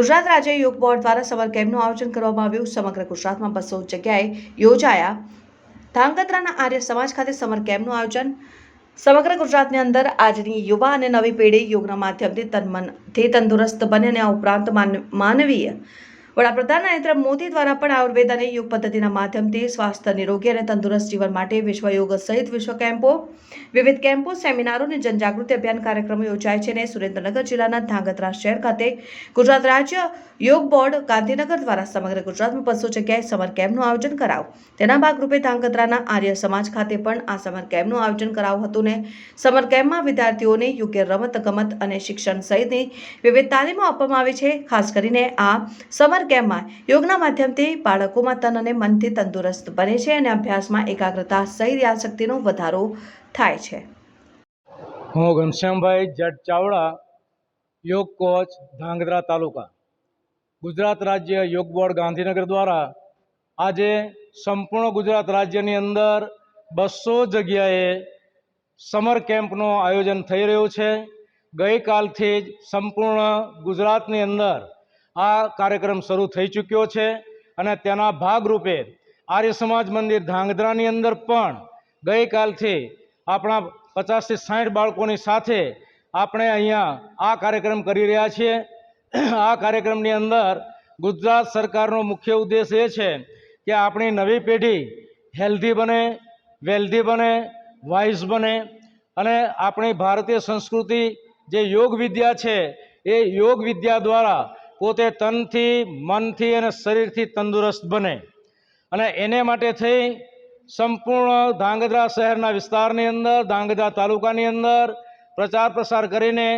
ગુજરાત રાજ્ય યોગ બોર્ડ દ્વારા સમર કેમ્પનું આયોજન કરવામાં આવ્યું. સમગ્ર ગુજરાતમાં બસો જગ્યાએ યોજાયા. ધાંગધ્રાના આર્ય સમાજ ખાતે સમર કેમ્પનું આયોજન. સમગ્ર ગુજરાતની અંદર આજની યુવા અને નવી પેઢી યોગના માધ્યમથી તન મનથી તંદુરસ્ત બને અને આ ઉપરાંત માન- માનવીય વડાપ્રધાન નરેન્દ્ર મોદી દ્વારા પણ આયુર્વેદ અને યોગ પદ્ધતિના માધ્યમથી સ્વાસ્થ્ય નિરોગી અને તંદુરસ્ત જીવન માટે વિશ્વ યોગ સહિત વિશ્વ કેમ્પો, વિવિધ કેમ્પો, સેમિનારો અને જનજાગૃતિ અભિયાન કાર્યક્રમો યોજાય છે અને સુરેન્દ્રનગર જિલ્લાના ધાંગધ્રા શહેર ખાતે ગુજરાત રાજ્ય યોગ બોર્ડ ગાંધીનગર દ્વારા સમગ્ર ગુજરાતમાં બસો જગ્યાએ સમર કેમ્પનું આયોજન કરાવ તેના ભાગરૂપે ધાંગધ્રાના આર્ય સમાજ ખાતે પણ આ સમર કેમ્પનું આયોજન કરાવ્યું હતું ને સમર કેમ્પમાં વિદ્યાર્થીઓને યોગ્ય રમત ગમત અને શિક્ષણ સહિતની વિવિધ તાલીમો આપવામાં આવી છે. ખાસ કરીને આ સમર કેમ્પમાં યોગના માધ્યમથી બાળકોમાં તન અને મનથી તંદુરસ્ત બને છે અને અભ્યાસમાં એકાગ્રતા સહિત યાદશક્તિનો વધારો થાય છે. હું ઘનશ્યામભાઈ જટ ચાવડા, યોગ કોચ, ધાંગધ્રા તાલુકા. ગુજરાત રાજ્ય યોગ બોર્ડ ગાંધીનગર દ્વારા આજે સંપૂર્ણ ગુજરાત રાજ્યની અંદર બસો જગ્યાએ સમર કેમ્પનું આયોજન થઈ રહ્યું છે. ગઈકાલથી જ સંપૂર્ણ ગુજરાતની અંદર આ કાર્યક્રમ શરૂ થઈ ચૂક્યો છે અને તેના ભાગરૂપે આર્ય સમાજ મંદિર ધાંગધ્રાની અંદર પણ ગઈકાલથી આપણા પચાસથી સાઠ બાળકોની સાથે આપણે અહીંયા આ કાર્યક્રમ કરી રહ્યા છીએ. આ કાર્યક્રમની અંદર ગુજરાત સરકારનો મુખ્ય ઉદ્દેશ એ છે કે આપણી નવી પેઢી હેલ્ધી બને, વેલ્ધી બને, વાઇઝ બને અને આપણી ભારતીય સંસ્કૃતિ જે યોગ વિદ્યા છે એ યોગ વિદ્યા દ્વારા પોતે તનથી, મનથી અને શરીરથી તંદુરસ્ત બને. અને એને માટે થઈ સંપૂર્ણ ધાંગધ્રા શહેરના વિસ્તારની અંદર, ધાંગધ્રા તાલુકાની અંદર પ્રચાર પ્રસાર કરીને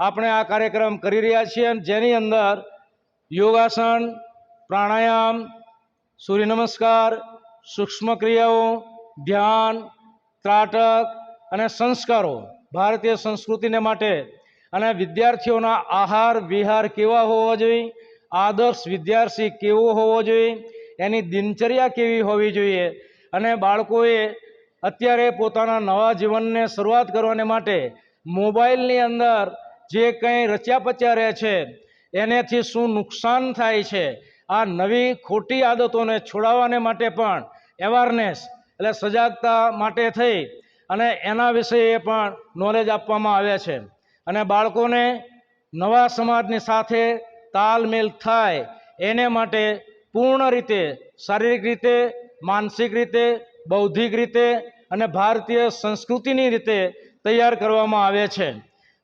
આપણે આ કાર્યક્રમ કરી રહ્યા છીએ જેની અંદર યોગાસન, પ્રાણાયામ સૂર્ય નમસ્કાર સૂક્ષ્મ ક્રિયાઓ ધ્યાન, ત્રાટક અને સંસ્કારો ભારતીય સંસ્કૃતિને માટે અને વિદ્યાર્થીઓના આહાર, વિહાર કેવા હોવા જોઈએ? આદર્શ વિદ્યાર્થી કેવો હોવો જોઈએ? એની દિનચર્યા કેવી હોવી જોઈએ? અને બાળકોએ અત્યારે પોતાના નવા જીવનને શરૂઆત કરવાને માટે મોબાઈલની અંદર જે કંઈ રચ્યા પચ્યા રહે છે, એનેથી શું નુકસાન થાય છે, આ નવી ખોટી આદતોને છોડાવવાને માટે પણ એવારનેસ એટલે સજાગતા માટે થઈ અને એના વિષયે પણ નોલેજ આપવામાં આવે છે. અને બાળકોને નવા સમાજની સાથે તાલમેલ થાય એને માટે પૂર્ણ રીતે, શારીરિક રીતે, માનસિક રીતે, બૌદ્ધિક રીતે અને ભારતીય સંસ્કૃતિની રીતે તૈયાર કરવામાં આવે છે.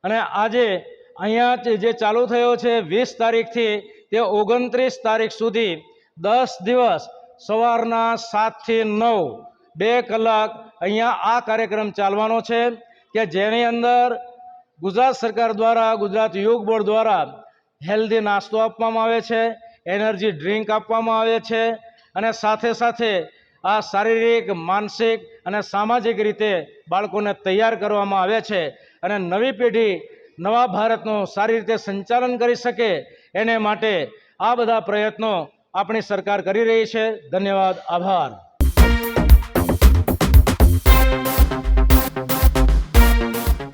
અને આજે અહીંયા જે- ચાલુ થયો છે વીસ તારીખથી તે ઓગણત્રીસ તારીખ સુધી દસ દિવસ સવારના સાતથી નવ, બે કલાક અહીંયા આ કાર્યક્રમ ચાલવાનો છે કે જેની અંદર ગુજરાત સરકાર દ્વારા, ગુજરાત યોગ બોર્ડ દ્વારા હેલ્ધી નાસ્તો આપવામાં આવે છે, એનર્જી ડ્રિંક આપવામાં આવે છે અને સાથે સાથે આ શારીરિક, માનસિક અને સામાજિક રીતે બાળકોને તૈયાર કરવામાં આવે છે અને નવી પેઢી નવા ભારતનું સારી રીતે સંચાલન કરી શકે એને માટે આ બધા પ્રયત્નો આપણી સરકાર કરી રહી છે. ધન્યવાદ. આભાર.